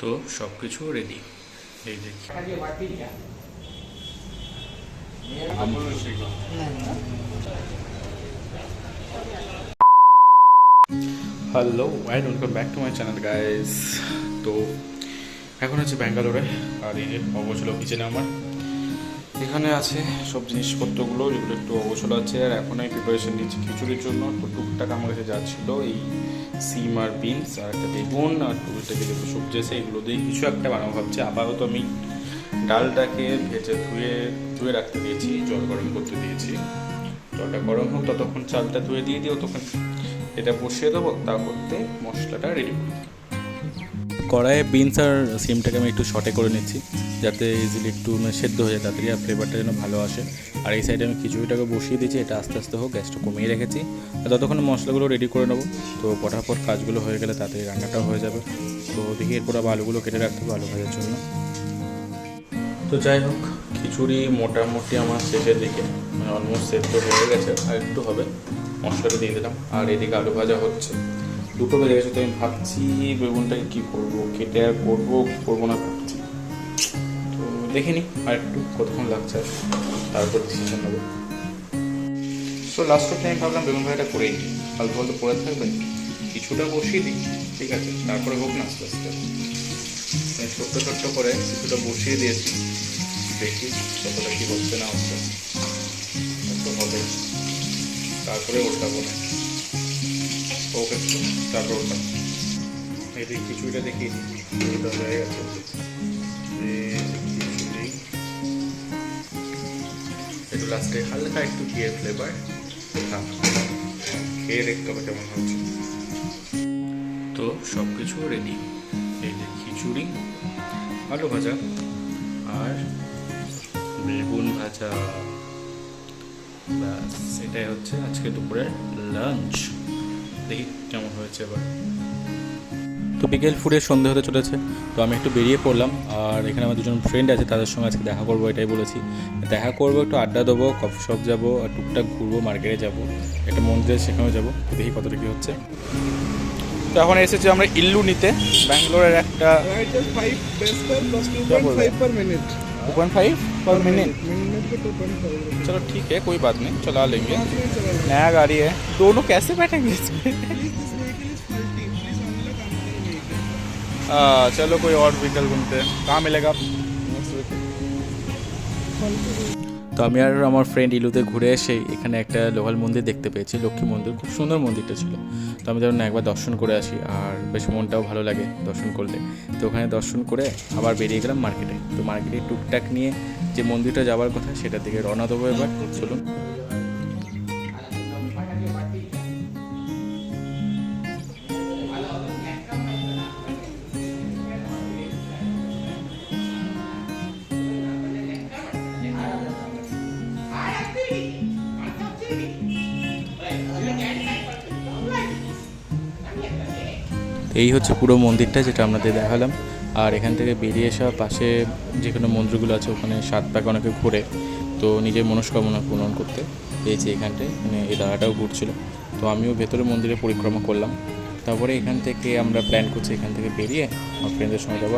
তো সব কিছু রেডি এই দেখি hello and welcome back to my channel guys তো এখন আছে ব্যাঙ্গালোরে আর এই যে অবচল কিচেনে আমার। এখানে আছে সব জিনিসপত্রগুলো যেগুলো একটু অবচল আছে আর এখন আমি প্রিপারেশন নিচ্ছি খিচুড়ির জন্য। একটু টুকটাক আমার কাছে যা ছিল এই সিম আর বিনস আর একটা বেগুন আর টুলটা একটু সবজি আছে, এগুলো দিয়ে কিছু একটা বানাবো ভাবছি। আপাতত আমি ডালটাকে ভেজে ধুয়ে ধুয়ে রাখতে দিয়েছি, জল গরম করতে দিয়েছি। জলটা গরম হোক, ততক্ষণ চালটা ধুয়ে দিয়ে দিও তখন এটা বসিয়ে দেবো, তা করতে মশলাটা রেডি করব কড়াইয়ে বিনস আর সিমটাকে আমি একটু শর্টে করে নিচ্ছি, যাতে ইজিলি একটু মানে সেদ্ধ হয়ে যায়, তাড়াতাড়ি আর ফ্লেভারটা যেন ভালো আসে। আর এই সাইডে আমি খিচুড়িটাকে বসিয়ে দিয়েছি, এটা আস্তে আস্তে হোক, গ্যাসটা কমিয়ে রেখেছি। আর ততক্ষণ মশলাগুলো রেডি করে নেব। তো পটাপট কাজগুলো হয়ে গেলে তাড়াতাড়ি রান্নাটাও হয়ে যাবে। তো দেখি এরপর আবার আলুগুলো কেটে রাখতে হবে, আলু ভাজার জন্য। তো যাই হোক, খিচুড়ি মোটামুটি আমার শেষের দিকে মানে অলমোস্ট সেদ্ধ হয়ে গেছে, আর একটু হবে। মশলাটা দিয়ে দিলাম। আর এদিকে আলু ভাজা হচ্ছে। দুটো বেজে গেছে, তো আমি ভাবছি বেগুনটাকে কী করব, কেটে আর করব, কি করব না ভাবছি। তো দেখিনি আর একটু কতক্ষণ লাগছে আর তারপর ডিসিশন নেব। তো লাস্ট অফ টাইম ভাবলাম বেগুন ভাজাটা করেই নিই। ফালতু ফালতু পড়ে থাকবে কিছুটা বসিয়ে দিই, ঠিক আছে? তারপরে হোক না, আস্তে আস্তে। এই ছোট্ট ছোট্ট করে কিছুটা বসিয়ে দিয়েছি। দেখি কতটা কী হচ্ছে না হচ্ছে। হবে তারপরে ওটা না। ওকে, তারপর ওঠাবো এই যে খিচুড়িটা দেখি খিচুড়িটা হয়ে গেছে। একটু লাস্টে হালকা একটু ঘিয়ের ফ্লেভার খেয়ে দেখতে হবে কেমন হচ্ছে। তো সব কিছু রেডি এই যে খিচুড়ি, আলু ভাজা, আর বেগুন ভাজা। ব্যাস, এটাই হচ্ছে আজকে দুপুরের লাঞ্চ দেখি কেমন হয়েছে এবার। তো বিকেল ফুডের সন্ধে হতে চলেছে তো আমি একটু বেরিয়ে পড়লাম আর এখানে আমার দুজন ফ্রেন্ড আছে তাদের সঙ্গে আজকে দেখা করব এটাই বলেছি। দেখা করব একটু আড্ডা দেবো কফি শপ যাব আর টুকটাক ঘুরবো মার্কেটে যাব একটা মন্দিরে সেখানেও যাব দেখি কতটা কী হচ্ছে। তো এখন এসেছি আমরা ইল্লু নিতে ব্যাঙ্গালোরের একটা two point five per minute चलो ठीक है कोई बात नहीं चला लेंगे। नया गाड़ी है। दोनों कैसे बैठेंगे इसमें चलो कोई और व्हीकल घूमते हैं। कहाँ मिलेगा? आप नेक्स्ट তো আমি আর আমার ফ্রেন্ড ইলুতে ঘুরে এসে এখানে একটা লোহাল মন্দির দেখতে পেয়েছি, লক্ষ্মী মন্দির। খুব সুন্দর মন্দিরটা ছিল। তো আমি যেমন একবার দর্শন করে আসি, আর বেশ মনটাও ভালো লাগে দর্শন করলে। তো ওখানে দর্শন করে আবার বেরিয়ে গেলাম মার্কেটে তো মার্কেটে টুকটাক নিয়ে যে মন্দিরটা যাওয়ার কথা সেটার দিকে রওনা দেবো এবার। চলুন। এই হচ্ছে পুরো মন্দিরটা যেটা আপনাদের দেখালাম। আর এখান থেকে বেরিয়ে আসা পাশে যে কোনো মন্দিরগুলো আছে, ওখানে সাত পাক অনেকে ঘুরে, তো নিজের মনস্কামনা পূরণ করতে পেয়েছি এখানটায় মানে এই দাদাটাও ঘুরছিল। তো আমিও ভেতরে মন্দিরে পরিক্রমা করলাম। তারপরে এখান থেকে আমরা প্ল্যান করছি এখান থেকে বেরিয়ে আমার ফ্রেন্ডদের সঙ্গে যাব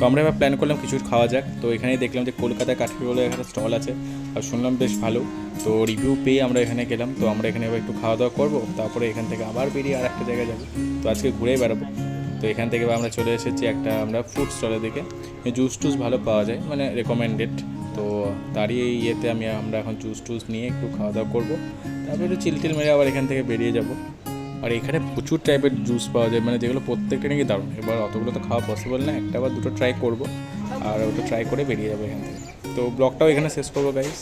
তো আমরা এবার প্ল্যান করলাম কিছু খাওয়া যাক। তো এখানেই দেখলাম যে কলকাতায় কাঠি বলে একটা স্টল আছে, আর শুনলাম বেশ ভালো। তো রিভিউ পেয়ে আমরা এখানে গেলাম। তো আমরা এখানে এবার একটু খাওয়া দাওয়া করব, তারপরে এখান থেকে আবার বেরিয়ে আর একটা জায়গায় যাব। তো আজকে ঘুরেই বেড়াবো। তো এখান থেকে আমরা চলে এসেছি একটা আমরা ফুড স্টলের দিকে। জুস টুস ভালো পাওয়া যায় মানে রেকমেন্ডেড তো তারই ইয়েতে আমি আমরা এখন জুস টুস নিয়ে একটু খাওয়া দাওয়া করব। তারপরে একটু চিলটিল মেরে আবার এখান থেকে বেরিয়ে যাব। আর এখানে প্রচুর টাইপের জুস পাওয়া যায় মানে যেগুলো প্রত্যেকটা নাকি দারুণ। এবার অতগুলো তো খাওয়া পসিবল না, একটা বা দুটো ট্রাই করব, আর ওটা ট্রাই করে বেরিয়ে যাব এখান থেকে। তো ব্লগটাও এখানে শেষ করব গাইস